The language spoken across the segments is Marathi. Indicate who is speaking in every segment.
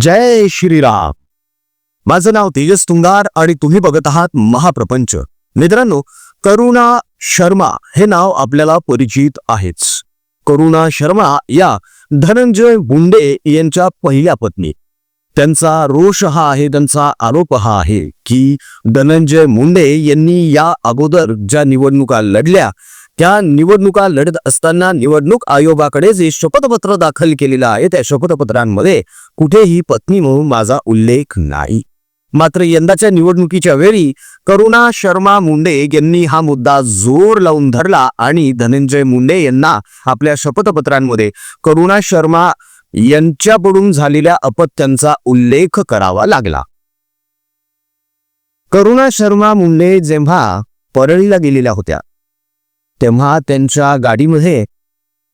Speaker 1: जय श्रीराम. माझं नाव तेजस तुंगार आणि तुम्ही बघत आहात महाप्रपंच. मित्रांनो करुणा शर्मा हे नाव आपल्याला परिचित आहेच. करुणा शर्मा या धनंजय मुंडे यांच्या पहिल्या पत्नी. त्यांचा रोष हा आहे त्यांचा आरोप हा आहे की धनंजय मुंडे यांनी या अगोदर ज्या निवडणुका लढल्या त्या निवडणुका लढत असताना निवडणूक आयोगाकडे जे शपथपत्र दाखल केलेलं आहे त्या शपथपत्रांमध्ये कुठेही पत्नी म्हणून माझा उल्लेख नाही. मात्र यंदाच्या निवडणुकीच्या वेळी करुणा शर्मा मुंडे यांनी हा मुद्दा जोर लावून धरला आणि धनंजय मुंडे यांना आपल्या शपथपत्रांमध्ये करुणा शर्मा यांच्याकडून झालेल्या अपत्यांचा उल्लेख करावा लागला. करुणा शर्मा मुंडे जेव्हा परळीला गेलेल्या होत्या तेव्हा त्यांच्या गाडीमध्ये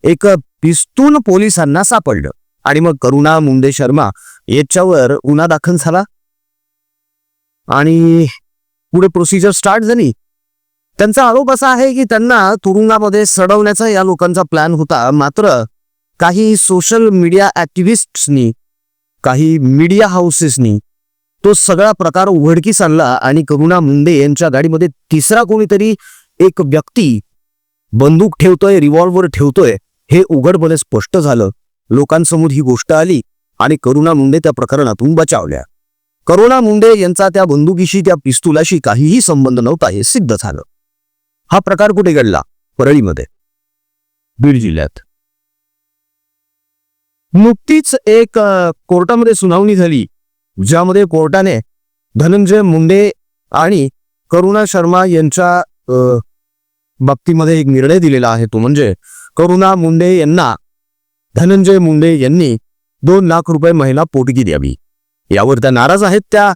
Speaker 1: एक पिस्तूल पोलिसांना सापडलं. आणि मग करुणा मुंडे शर्मा याच्यावर गुन्हा दाखल झाला. आणि पुढे प्रोसिजर स्टार्ट झाली. त्यांचा आरोप असा आहे की त्यांना तुरुंगामध्ये सडवण्याचा या लोकांचा प्लॅन होता. मात्र काही सोशल मीडिया ऍक्टिव्हिस्टनी काही मीडिया हाऊसेसनी तो सगळा प्रकार उघडकीस आणला आणि करुणा मुंडे यांच्या गाडीमध्ये तिसरा कोणीतरी एक व्यक्ती बंदूक ठेवतोय रिव्हॉल्वर ठेवतोय हे उघडपणे स्पष्ट झालं. लोकांसमोर ही गोष्ट आली आणि करुणा मुंडे त्या प्रकरणातून बचावल्या. करुणा मुंडे यांचा त्या बंदुकीशी त्या पिस्तुलाशी काहीही संबंध नव्हता हे सिद्ध झालं. हा प्रकार कुठे घडला? परळीमध्ये. बीड जिल्ह्यात. नुकतीच एक कोर्टामध्ये सुनावणी झाली ज्यामध्ये कोर्टाने धनंजय मुंडे आणि करुणा शर्मा यांच्या बाबतीमध्ये एक निर्णय दिलेला आहे तो म्हणजे करुणा मुंडे यांना धनंजय मुंडे यांनी दोन लाख रुपये महिला पोटगी द्यावी. यावर त्या नाराज आहेत त्या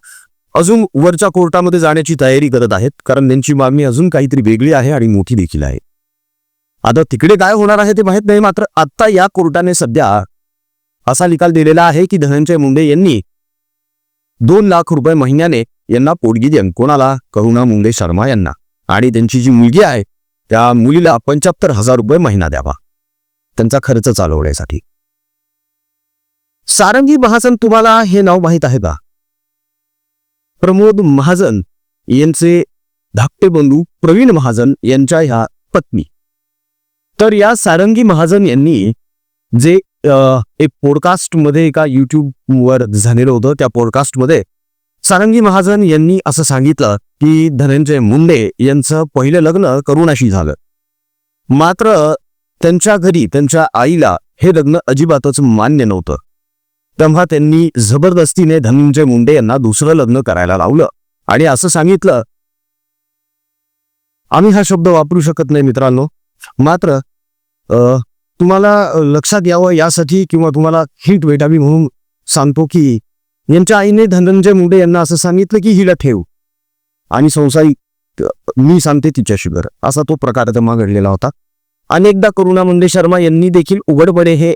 Speaker 1: अजून वरच्या कोर्टामध्ये जाण्याची तयारी करत आहेत कारण त्यांची मागणी अजून काहीतरी वेगळी आहे आणि मोठी देखील आहे. आता तिकडे काय होणार आहे ते माहीत नाही मात्र आत्ता या कोर्टाने सध्या असा निकाल दिलेला आहे की धनंजय मुंडे यांनी दोन लाख रुपये महिन्याने यांना पोटगी द्यावी. कोणाला? करुणा मुंडे शर्मा यांना. आणि त्यांची जी मुलगी आहे त्या मुलीला पंच्याहत्तर हजार रुपये महिना द्यावा. त्यांचा खर्च चालवण्यासाठी सारंगी महाजन तुम्हाला हे नाव माहीत आहे का? प्रमोद महाजन यांचे धाकटे बंधू प्रवीण महाजन यांच्या ह्या पत्नी. तर या सारंगी महाजन यांनी जे अ, एक पॉडकास्टमध्ये एका युट्यूबवर झालेलं होतं त्या पॉडकास्टमध्ये सारंगी महाजन यांनी असं सांगितलं की धनंजय मुंडे यांचं पहिलं लग्न करुणाशी झालं. मात्र त्यांच्या घरी त्यांच्या आईला हे लग्न अजिबातच मान्य नव्हतं. तेव्हा त्यांनी जबरदस्तीने धनंजय मुंडे यांना दुसरं लग्न करायला लावलं. आणि असं सांगितलं आम्ही हा शब्द वापरू शकत नाही मित्रांनो. मात्र तुम्हाला लक्षात यावं यासाठी किंवा तुम्हाला हिट भेटावी म्हणून सांगतो की यांच्या आईने धनंजय मुंडे यांना असं सांगितलं की हिला ठेव. आणि संसारिक मी सांगते तिच्याशी घर असा तो प्रकार जमा घडलेला होता. अनेकदा करुणा मुंडे शर्मा यांनी देखील उघडपणे हे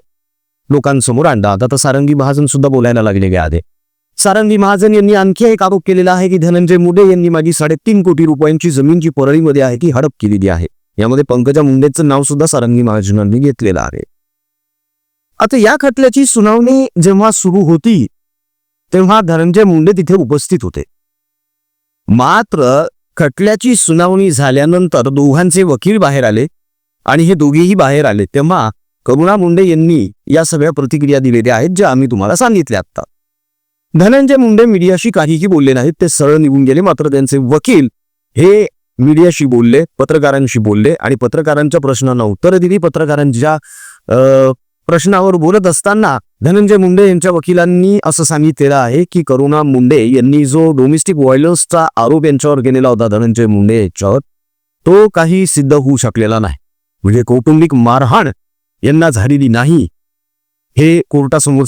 Speaker 1: लोकांसमोर आणला. आता तर सारंगी महाजन सुद्धा बोलायला लागलेले आहे सारंगी महाजन यांनी आणखी एक आरोप केलेला आहे की धनंजय मुंडे यांनी माझी साडेतीन कोटी रुपयांची जमीन जी परळीमध्ये आहे ती हडप केलेली आहे. यामध्ये पंकजा मुंडेचं नाव सुद्धा सारंगी महाजनांनी घेतलेलं आहे. आता या खटल्याची सुनावणी जेव्हा सुरू होती तेव्हा धनंजय मुंडे तिथे उपस्थित होते. मात्र खटल्याची सुनावणी झाल्यानंतर दोघांचे वकील बाहेर आले आणि हे दोघेही बाहेर आले. तेव्हा करुणा मुंडे यांनी या सगळ्या प्रतिक्रिया दिलेल्या आहेत ज्या आम्ही तुम्हाला सांगितल्या आता धनंजय मुंडे मीडियाशी काहीही बोलले नाहीत ते सरळ निघून गेले. मात्र त्यांचे वकील हे मीडियाशी बोलले पत्रकारांशी बोलले आणि पत्रकारांच्या प्रश्नांना उत्तरं दिली. पत्रकारांच्या प्रश्नावर बोलत असताना धनंजय मुंडे यांच्या वकिलांनी असं सांगितलेलं आहे की करुणा मुंडे यांनी जो डोमेस्टिक व्हायलन्सचा आरोप यांच्यावर केलेला होता धनंजय मुंडे यांच्यावर तो काही सिद्ध होऊ शकलेला नाही. म्हणजे कौटुंबिक मारहाण यांना झालेली नाही हे कोर्टासमोर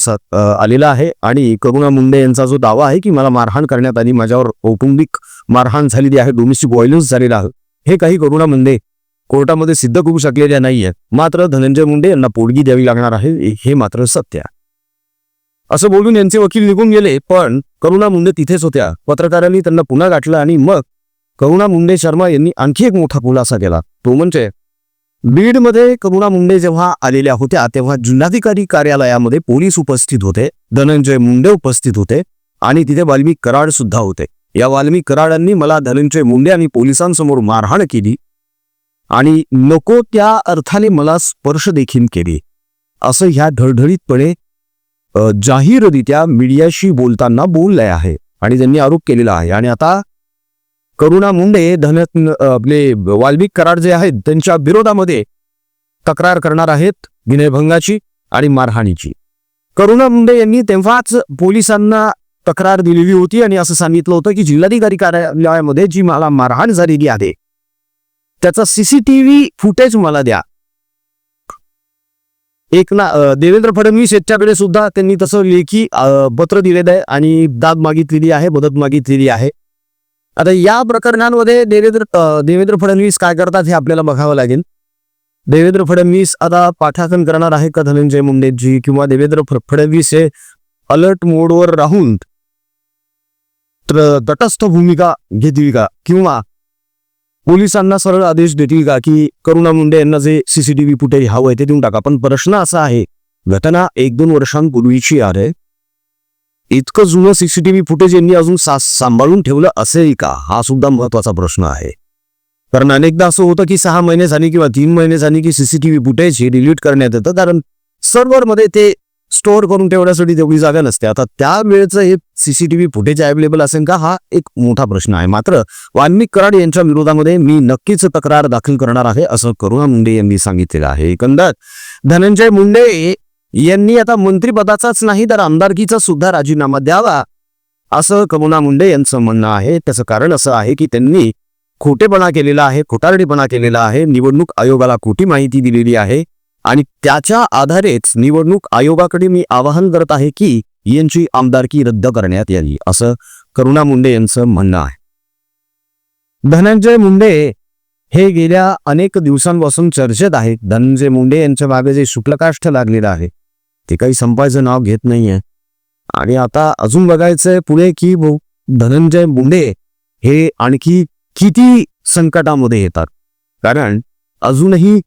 Speaker 1: आलेलं आहे. आणि करुणा मुंडे यांचा जो दावा आहे की मला मारहाण करण्यात आली माझ्यावर कौटुंबिक मारहाण झालेली आहे डोमेस्टिक व्हायलन्स झालेला आहे हे काही करुणा मुंडे कोर्टामध्ये सिद्ध करू शकलेल्या नाहीये मात्र धनंजय मुंडे यांना पोटगी द्यावी लागणार आहे हे मात्र सत्य असं बोलून यांचे वकील निघून गेले पण करुणा मुंडे तिथेच होत्या. पत्रकारांनी त्यांना पुन्हा गाठलं आणि मग करुणा मुंडे शर्मा यांनी आणखी एक मोठा खुलासा केला. तो म्हणजे बीडमध्ये करुणा मुंडे जेव्हा आलेल्या होत्या तेव्हा जिल्हाधिकारी कार्यालयामध्ये पोलीस उपस्थित होते धनंजय मुंडे उपस्थित होते आणि तिथे वाल्मिक कराड सुद्धा होते. या वाल्मिक कराडांनी मला धनंजय मुंडे आणि पोलिसांसमोर मारहाण केली. आणि नको त्या अर्थाने मला स्पर्श देखील केले. असं ह्या ढळढळीतपणे जाहीररित्या मीडियाशी बोलताना बोलले आहे आणि त्यांनी आरोप केलेला आहे. आणि आता करुणा मुंडे धन आपले वाल्मिक कराड जे आहेत त्यांच्या विरोधामध्ये तक्रार करणार आहेत विनयभंगाची आणि मारहाणीची. करुणा मुंडे यांनी तेव्हाच पोलिसांना तक्रार दिलेली होती आणि असं सांगितलं होतं की जिल्हाधिकारी कार्यालयामध्ये जी मला मारहाण झालेली आहे त्याचा सीसीटीव्ही फुटेज मला द्या. एक ना देवेंद्र फडणवीस यांच्याकडे सुद्धा त्यांनी तसं लेखी पत्र दिलेलं आहे आणि दाद मागितलेली आहे मदत मागितलेली आहे. आता या प्रकरणांमध्ये देवेंद्र देवेंद्र फडणवीस काय करतात हे आपल्याला बघावं लागेल. देवेंद्र फडणवीस आता पाठासन करणार आहे का धनंजय मुंडेजी किंवा देवेंद्र फडणवीस हे अलर्ट मोडवर राहून तटस्थ भूमिका घेतील का? किंवा पोलिसांना सरळ आदेश देतील का की करुणा मुंडे यांना जे सीसीटीव्ही फुटेज हवं आहे ते देऊन टाका. पण प्रश्न असा आहे घटना एक दोन वर्षांपूर्वीची आहे. इतकं जुनं सीसीटीव्ही फुटेज यांनी अजून सा सांभाळून ठेवलं असेल का? हा सुद्धा महत्त्वाचा प्रश्न आहे. कारण अनेकदा असं होतं की सहा महिने झाली किंवा तीन महिने झाली की सीसीटीव्ही फुटेज हे डिलीट करण्यात येतं. कारण सर्व्हरमध्ये ते स्टोअर करून ठेवण्यासाठी तेवढी जागा नसते. आता त्या वेळेचं हे सीसीटीव्ही फुटेज अवेलेबल असेल का? हा एक मोठा प्रश्न आहे. मात्र वाल्मिक कराड यांच्या विरोधामध्ये मी नक्कीच तक्रार दाखल करणार आहे असं करुणा मुंडे यांनी सांगितलेलं आहे. एकंदर धनंजय मुंडे यांनी आता मंत्रिपदाचाच नाही तर आमदारकीचा सुद्धा राजीनामा द्यावा असं करुणा मुंडे यांचं म्हणणं आहे. त्याचं कारण असं आहे की त्यांनी खोटेपणा केलेला आहे खोटारडीपणा केलेला आहे. निवडणूक आयोगाला खोटी माहिती दिलेली आहे. आणि त्याच्या आधारेच निवडणूक आयोगाकडे मी आवाहन करत आहे की यांची आमदारकी रद्द करण्यात यावी असं करुणा मुंडे यांचं म्हणणं आहे. धनंजय मुंडे हे गेल्या अनेक दिवसांपासून चर्चेत आहेत. धनंजय मुंडे यांच्या मागे जे शुक्लकाष्ठ लागलेलं आहे ते काही संपायचं नाव घेत नाहीये. आणि आता अजून बघायचंय पुढे की भाऊ धनंजय मुंडे हे आणखी किती संकटामध्ये येतात. कारण अजूनही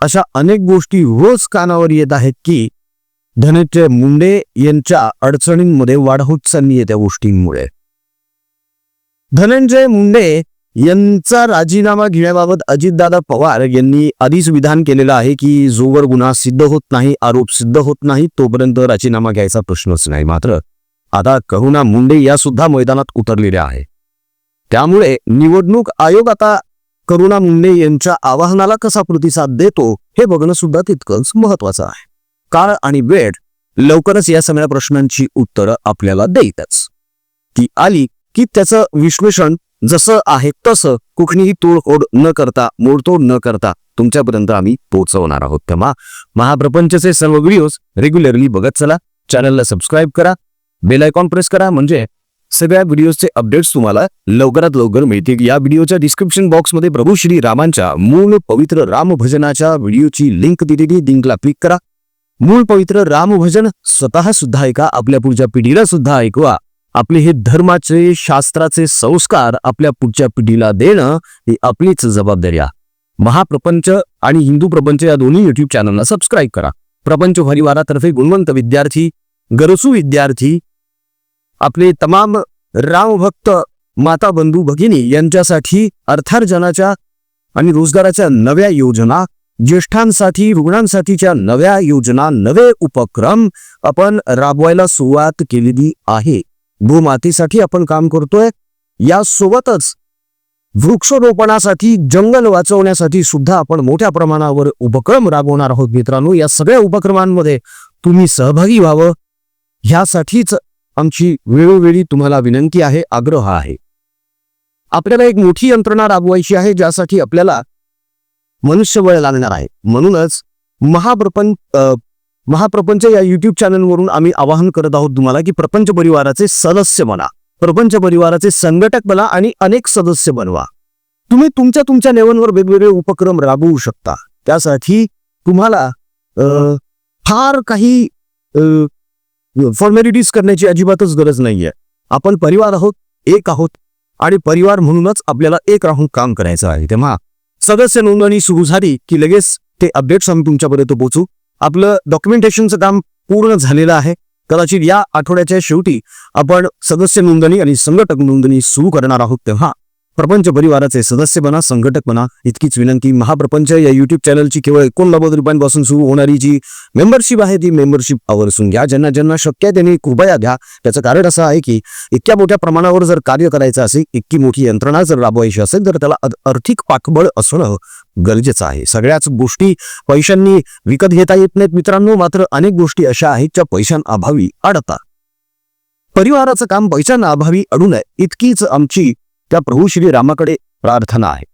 Speaker 1: अशा अनेक गोष्टी रोज कानावर येत आहेत की धनंजय मुंडे यांच्या अडचणींमध्ये वाढ होत चालली आहे त्या गोष्टींमुळे. धनंजय मुंडे यांचा राजीनामा घेण्याबाबत अजितदादा पवार यांनी आधीच विधान केलेलं आहे की जोवर गुन्हा सिद्ध होत नाही आरोप सिद्ध होत नाही तोपर्यंत राजीनामा घ्यायचा प्रश्नच नाही. मात्र आता करुणा मुंडे या सुद्धा मैदानात उतरलेल्या आहे त्यामुळे निवडणूक आयोग आता करुणा मुंडे यांच्या आवाहनाला कसा प्रतिसाद देतो हे बघणं सुद्धा तितकंच महत्वाचं आहे. काळ आणि वेळ लवकरच या सगळ्या प्रश्नांची उत्तरं आपल्याला देईतच. ती आली की त्याचं विश्लेषण जसं आहे तसं कुठलीही तोडफोड न करता मोडतोड न करता तुमच्यापर्यंत आम्ही पोहोचवणार आहोत. तेव्हा महाप्रपंचचे सर्व व्हिडिओज रेग्युलरली बघत चला. चॅनलला सबस्क्राईब करा. बेल आयकॉन प्रेस करा. म्हणजे सगळ्या व्हिडिओचे अपडेट्स तुम्हाला लवकरात लवकर मिळतील. या व्हिडिओच्या डिस्क्रिप्शन बॉक्समध्ये प्रभू श्री रामांच्या मूळ पवित्र रामभजनाच्या व्हिडिओची लिंक दिलेली लिंकला क्लिक करा. मूळ पवित्र रामभजन स्वतः सुद्धा ऐका आपल्या पुढच्या पिढीला सुद्धा ऐकवा. आपले हे धर्माचे शास्त्राचे संस्कार आपल्या पुढच्या पिढीला देणं ही आपलीच जबाबदारी आहे. महाप्रपंच आणि हिंदू प्रपंच या दोन्ही युट्यूब चॅनलला सबस्क्राईब करा. प्रपंच परिवारातर्फे गुणवंत विद्यार्थी गरजू विद्यार्थी आपले तमाम रामभक्त माता बंधू भगिनी यांच्यासाठी अर्थार्जनाच्या आणि रोजगाराच्या नव्या योजना ज्येष्ठांसाठी रुग्णांसाठीच्या नव्या योजना नवे उपक्रम आपण राबवायला सुरुवात केलेली आहे. भूमातीसाठी आपण काम करतोय. यासोबतच वृक्षरोपणासाठी जंगल वाचवण्यासाठी सुद्धा आपण मोठ्या प्रमाणावर उपक्रम राबवणार आहोत मित्रांनो. या सगळ्या उपक्रमांमध्ये तुम्ही सहभागी व्हावं. ह्यासाठीच आमची वेळोवेळी तुम्हाला विनंती आहे आग्रह आहे. आपल्याला एक मोठी यंत्रणा राबवायची आहे ज्यासाठी आपल्याला मनुष्यबळ लागणार आहे. म्हणूनच महाप्रपंच महाप्रपंच या युट्यूब चॅनलवरून आम्ही आवाहन करत आहोत तुम्हाला की प्रपंच परिवाराचे सदस्य बना. प्रपंच परिवाराचे संघटक बना आणि अनेक सदस्य बनवा. तुम्ही तुमच्या तुमच्या लेवलवर वेगवेगळे उपक्रम राबवू शकता. त्यासाठी तुम्हाला फार काही फॉर्मॅलिटीज करण्याची अजिबातच गरज नाहीये. आपण परिवार आहोत एक आहोत आणि परिवार म्हणूनच आपल्याला एक राहून काम करायचं आहे. तेव्हा सदस्य नोंदणी सुरू झाली की लगेच ते अपडेट्स आम्ही तुमच्यापर्यंत पोहोचू. आपलं डॉक्युमेंटेशनचं काम पूर्ण झालेलं आहे. कदाचित या आठवड्याच्या शेवटी आपण सदस्य नोंदणी आणि संघटक नोंदणी सुरू करणार आहोत तेव्हा प्रपंच परिवाराचे सदस्य बना संघटक बना इतकीच विनंती. महाप्रपंच या युट्यूब चॅनलची केवळ एकोणनव्वद रुपयांपासून सुरू होणारी जी मेंबरशिप आहे ती मेंबरशिप आवर्सून घ्या. ज्यांना ज्यांना शक्य आहे त्यांनी कृपया घ्या त्याचं कारण असं आहे की इतक्या मोठ्या प्रमाणावर जर कार्य करायचं असेल इतकी मोठी यंत्रणा जर राबवायची असेल तर त्याला आर्थिक पाठबळ असणं गरजेचं आहे. सगळ्याच गोष्टी पैशांनी विकत घेता येत नाहीत मित्रांनो. मात्र अनेक गोष्टी अशा आहेत ज्या पैशांअभावी अडतात परिवाराचं काम पैशांना अभावी अडू नये. इतकीच आमची त्या प्रभू श्रीरामाकडे प्रार्थना आहे.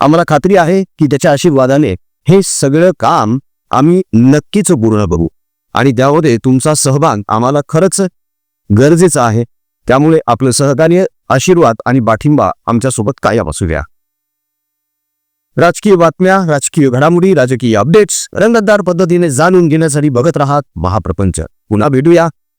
Speaker 1: आम्हाला खात्री आहे की त्याच्या आशीर्वादाने हे सगळं काम आम्ही नक्कीच पूर्ण बघू आणि त्यामध्ये तुमचा सहभाग आम्हाला खरंच गरजेचा आहे. त्यामुळे आपलं सहकार्य आशीर्वाद आणि पाठिंबा आमच्यासोबत कायम असू द्या राजकीय बातम्या राजकीय घडामोडी राजकीय अपडेट्स रंगतदार पद्धतीने जाणून घेण्यासाठी बघत राहात महाप्रपंच. पुन्हा भेटूया.